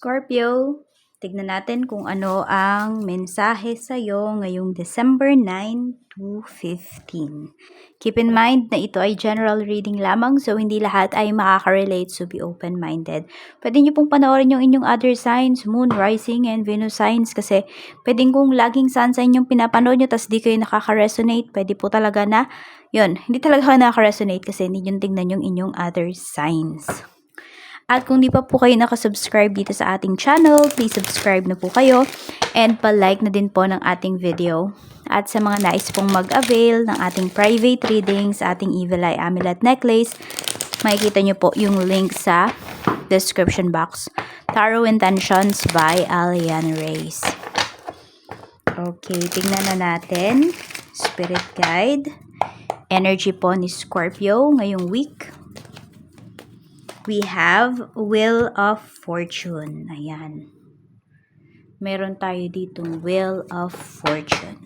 Scorpio, tignan natin kung ano ang mensahe sa'yo ngayong December 9 to 15. Keep in mind na ito ay general reading lamang so hindi lahat ay makaka-relate so be open-minded. Pwede nyo pong panoorin yung inyong other signs, moon, rising, and Venus signs kasi pwedeng kung laging sun sign yung pinapanood nyo tas di kayo nakaka-resonate, pwede po talaga na yun, hindi talaga nakaka-resonate kasi hindi nyo tingnan yung inyong other signs. At kung di pa po kayo nakasubscribe dito sa ating channel, please subscribe na po kayo and pa-like na din po ng ating video. At sa mga nais pong mag-avail ng ating private readings, ating Evil Eye Amulet Necklace, makikita nyo po yung link sa description box. Tarot Intentions by Alian Reyes. Okay, tingnan na natin. Spirit Guide. Energy po ni Scorpio ngayong week we have Wheel of Fortune. Ayan. Meron tayo ditong Wheel of Fortune.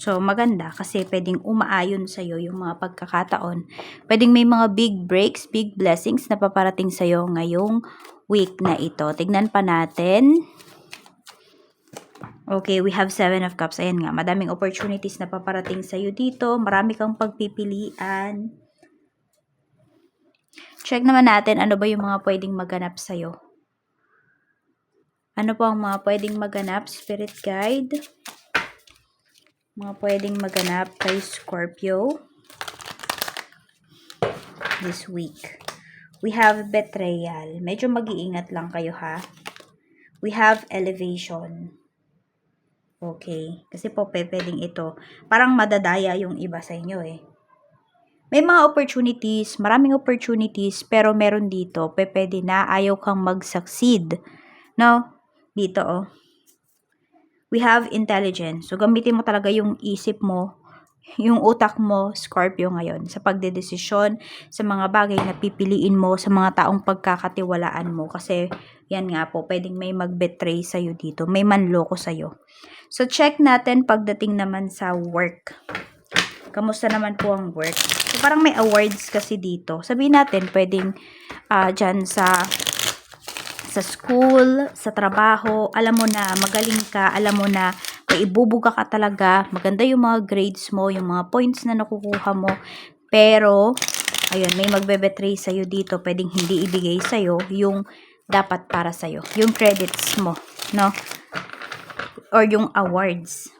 So, maganda kasi pwedeng umaayon sa'yo yung mga pagkakataon. Pwedeng may mga big breaks, big blessings na paparating sa'yo ngayong week na ito. Tignan pa natin. Okay, we have Seven of Cups. Ayan nga, madaming opportunities na paparating sa'yo dito. Marami kang pagpipilian. Check naman natin ano ba yung mga pwedeng maganap sa'yo. Ano po ang mga pwedeng maganap? Spirit Guide. Mga pwedeng maganap kay Scorpio. This week. We have betrayal. Medyo mag-iingat lang kayo ha. We have elevation. Okay. Kasi po, pwedeng ito. Parang madadaya yung iba sa inyo eh may mga opportunities, maraming opportunities, pero meron dito, pwede na ayaw kang mag-succeed. No? Dito, oh. We have intelligence. So, gamitin mo talaga yung isip mo, yung utak mo, Scorpio ngayon, sa pagdedesisyon, sa mga bagay na pipiliin mo, sa mga taong pagkakatiwalaan mo. Kasi, yan nga po, pwedeng may mag-betray sa'yo dito, may manloko sa'yo. So, check natin pagdating naman sa work. Kamusta naman po ang work? Parang may awards kasi dito. Sabihin natin, pwedeng uh, dyan sa sa school, sa trabaho, alam mo na, magaling ka, alam mo na, may ibubuga ka talaga, maganda yung mga grades mo, yung mga points na nakukuha mo, pero, ayun, may magbe-betray sa'yo dito, pwedeng hindi ibigay sa'yo yung dapat para sa'yo, yung credits mo, no? Or yung awards.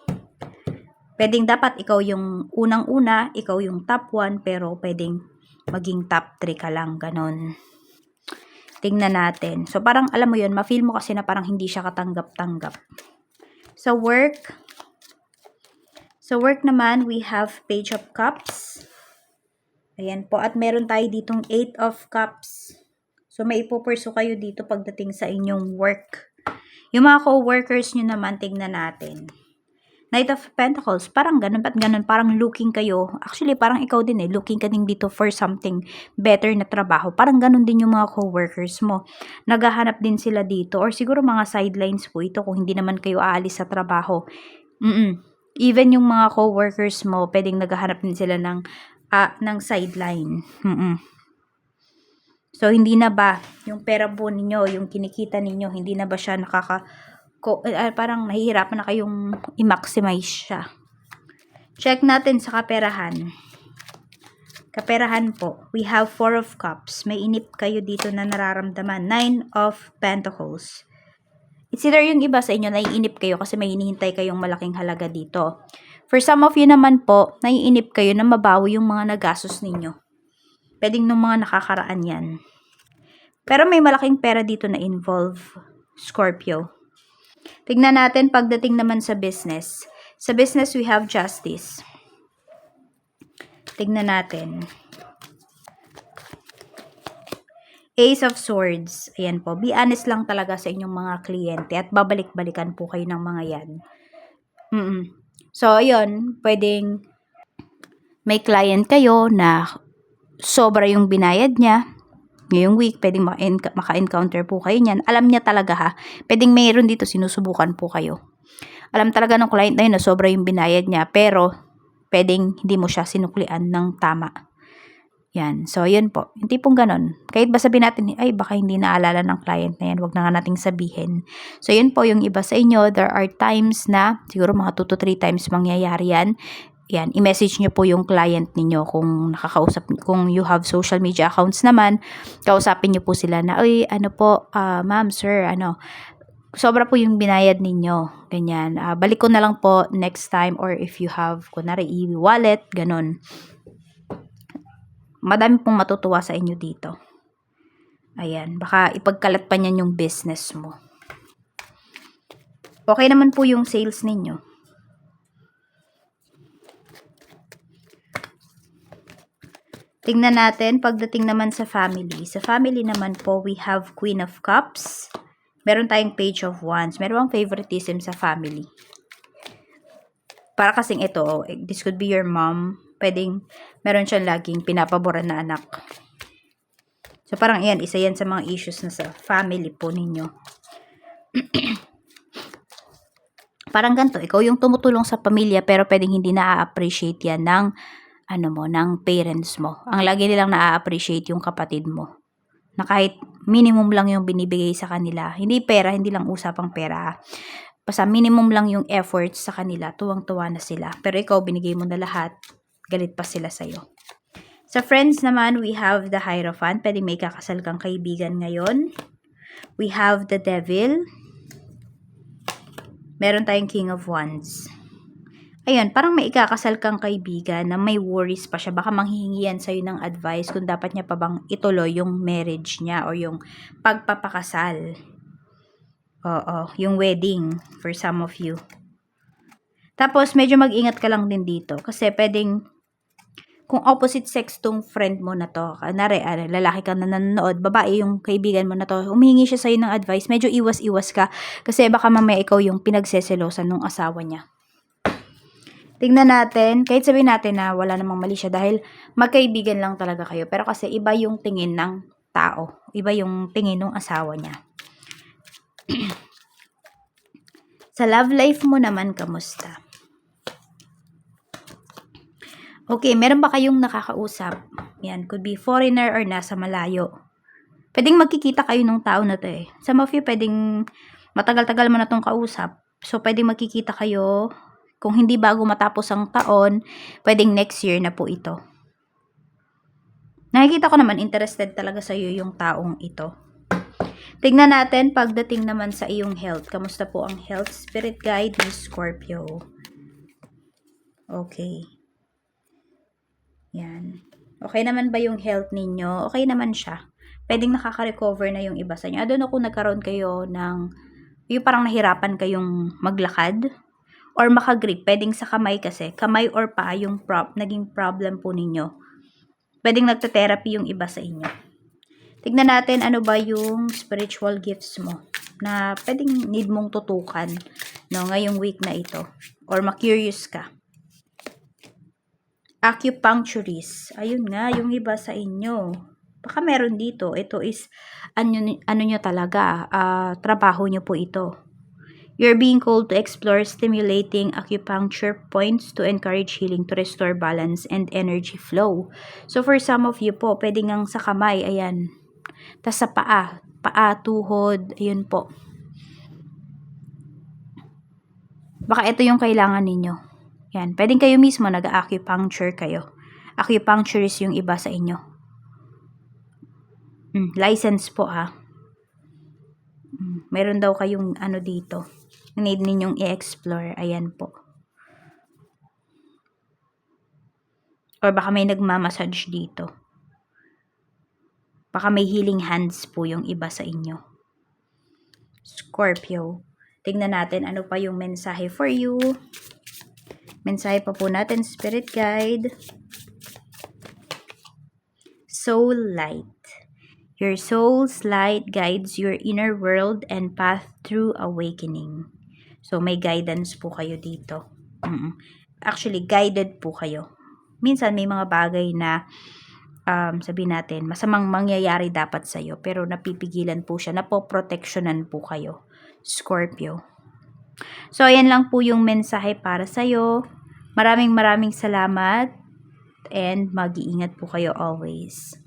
Pwedeng dapat ikaw yung unang-una, ikaw yung top 1, pero pwedeng maging top 3 ka lang, ganon. Tingnan natin. So, parang, alam mo yun, ma-feel mo kasi na parang hindi siya katanggap-tanggap. Sa so, work, sa so, work naman, we have Page of Cups. Ayan po. At meron tayo ditong Eight of Cups. So, may ipupurso kayo dito pagdating sa inyong work. Yung mga co-workers nyo naman, tingnan natin. Knight of Pentacles, parang ganun, ba't ganun, parang looking kayo. Actually, parang ikaw din eh, looking ka din dito for something better na trabaho. Parang ganun din yung mga co-workers mo. Naghahanap din sila dito, or siguro mga sidelines po ito kung hindi naman kayo aalis sa trabaho. Mm-mm. Even yung mga co-workers mo, pwedeng naghahanap din sila ng, uh, ng sideline. Mm-mm. So, hindi na ba yung pera po ninyo, yung kinikita ninyo, hindi na ba siya nakaka ko, uh, parang nahihirapan na kayong i-maximize siya. Check natin sa kaperahan. Kaperahan po, we have Four of Cups. May inip kayo dito na nararamdaman. Nine of Pentacles. It's either yung iba sa inyo, naiinip kayo kasi may hinihintay kayong malaking halaga dito. For some of you naman po, naiinip kayo na mabawi yung mga nagastos ninyo. Pwedeng nung mga nakakaraan yan. Pero may malaking pera dito na involve, Scorpio. Tignan natin pagdating naman sa business. Sa business, we have justice. Tignan natin. Ace of Swords. Ayan po. Be honest lang talaga sa inyong mga kliyente at babalik-balikan po kayo ng mga yan. Mm, -mm. So, ayun. Pwedeng may client kayo na sobra yung binayad niya ngayong week, pwedeng maka-encounter po kayo niyan. Alam niya talaga ha. Pwedeng mayroon dito, sinusubukan po kayo. Alam talaga ng client na yun na sobra yung binayad niya, pero pwedeng hindi mo siya sinuklian ng tama. Yan. So, yun po. Yung tipong ganon. Kahit ba sabihin natin, ay, baka hindi naalala ng client na yan. Huwag na nga nating sabihin. So, yun po yung iba sa inyo. There are times na, siguro mga 2 to 3 times mangyayari yan. Yan, i-message nyo po yung client ninyo kung nakakausap, kung you have social media accounts naman, kausapin nyo po sila na, ay, ano po, ah, ma'am, sir, ano, sobra po yung binayad ninyo, ganyan. Ah, balik ko na lang po next time or if you have, kunwari, e-wallet, ganon. Madami pong matutuwa sa inyo dito. Ayan, baka ipagkalat pa niyan yung business mo. Okay naman po yung sales ninyo. Tingnan natin, pagdating naman sa family. Sa family naman po, we have Queen of Cups. Meron tayong Page of Wands. Meron bang favoritism sa family. Para kasing ito, oh, this could be your mom. Pwedeng, meron siyang laging pinapaboran na anak. So, parang yan, isa yan sa mga issues na sa family po ninyo. parang ganito, ikaw yung tumutulong sa pamilya pero pwedeng hindi na-appreciate yan ng ano mo, ng parents mo. Ang lagi nilang na-appreciate yung kapatid mo. Na kahit minimum lang yung binibigay sa kanila. Hindi pera, hindi lang usapang pera. Basta minimum lang yung efforts sa kanila, tuwang-tuwa na sila. Pero ikaw, binigay mo na lahat, galit pa sila sa'yo. Sa friends naman, we have the Hierophant. Pwede may kakasal kang kaibigan ngayon. We have the Devil. Meron tayong King of Wands. Ayun, parang may ikakasal kang kaibigan na may worries pa siya. Baka manghihingi yan sa'yo ng advice kung dapat niya pa bang ituloy yung marriage niya o yung pagpapakasal. Oo, yung wedding for some of you. Tapos, medyo mag-ingat ka lang din dito. Kasi pwedeng, kung opposite sex tong friend mo na to, kanare, ah, lalaki ka na nanonood, babae yung kaibigan mo na to, humihingi siya sa'yo ng advice, medyo iwas-iwas ka. Kasi baka mamaya ikaw yung pinagseselosan ng asawa niya. Tingnan natin, kahit sabihin natin na wala namang mali siya dahil magkaibigan lang talaga kayo. Pero kasi iba yung tingin ng tao. Iba yung tingin ng asawa niya. Sa love life mo naman, kamusta? Okay, meron ba kayong nakakausap? Yan, could be foreigner or nasa malayo. Pwedeng magkikita kayo ng tao na to eh. Some of you, pwedeng matagal-tagal mo na tong kausap. So, pwedeng magkikita kayo. Kung hindi bago matapos ang taon, pwedeng next year na po ito. Nakikita ko naman, interested talaga sa iyo yung taong ito. Tignan natin pagdating naman sa iyong health. Kamusta po ang health spirit guide ni Scorpio? Okay. Yan. Okay naman ba yung health ninyo? Okay naman siya. Pwedeng nakaka-recover na yung iba sa inyo. I don't kung nagkaroon kayo ng yung parang nahirapan kayong maglakad or makagrip. Pwedeng sa kamay kasi. Kamay or pa yung prop, naging problem po ninyo. Pwedeng nagta-therapy yung iba sa inyo. Tignan natin ano ba yung spiritual gifts mo na pwedeng need mong tutukan no, ngayong week na ito. Or ma-curious ka acupuncturist. Ayun nga, yung iba sa inyo. Baka meron dito. Ito is, ano, ano nyo talaga, uh, trabaho nyo po ito. You're being called to explore stimulating acupuncture points to encourage healing, to restore balance and energy flow. So, for some of you po, pwede ngang sa kamay, ayan. Tapos sa paa, paa, tuhod, ayun po. Baka ito yung kailangan ninyo. Yan, pwedeng kayo mismo nag-acupuncture kayo. Acupuncturist yung iba sa inyo. Mm, license po ha. Meron daw kayong ano dito. Need ninyong i-explore. Ayan po. Or baka may nagmamassage dito. Baka may healing hands po yung iba sa inyo. Scorpio. Tingnan natin ano pa yung mensahe for you. Mensahe pa po natin, Spirit Guide. Soul Light. Your soul's light guides your inner world and path through awakening. So, may guidance po kayo dito. Mm-mm. Actually, guided po kayo. Minsan, may mga bagay na um, sabi natin, masamang mangyayari dapat sa'yo, pero napipigilan po siya, napoproteksyonan po kayo. Scorpio. So, ayan lang po yung mensahe para sa'yo. Maraming maraming salamat. and mag-iingat po kayo always.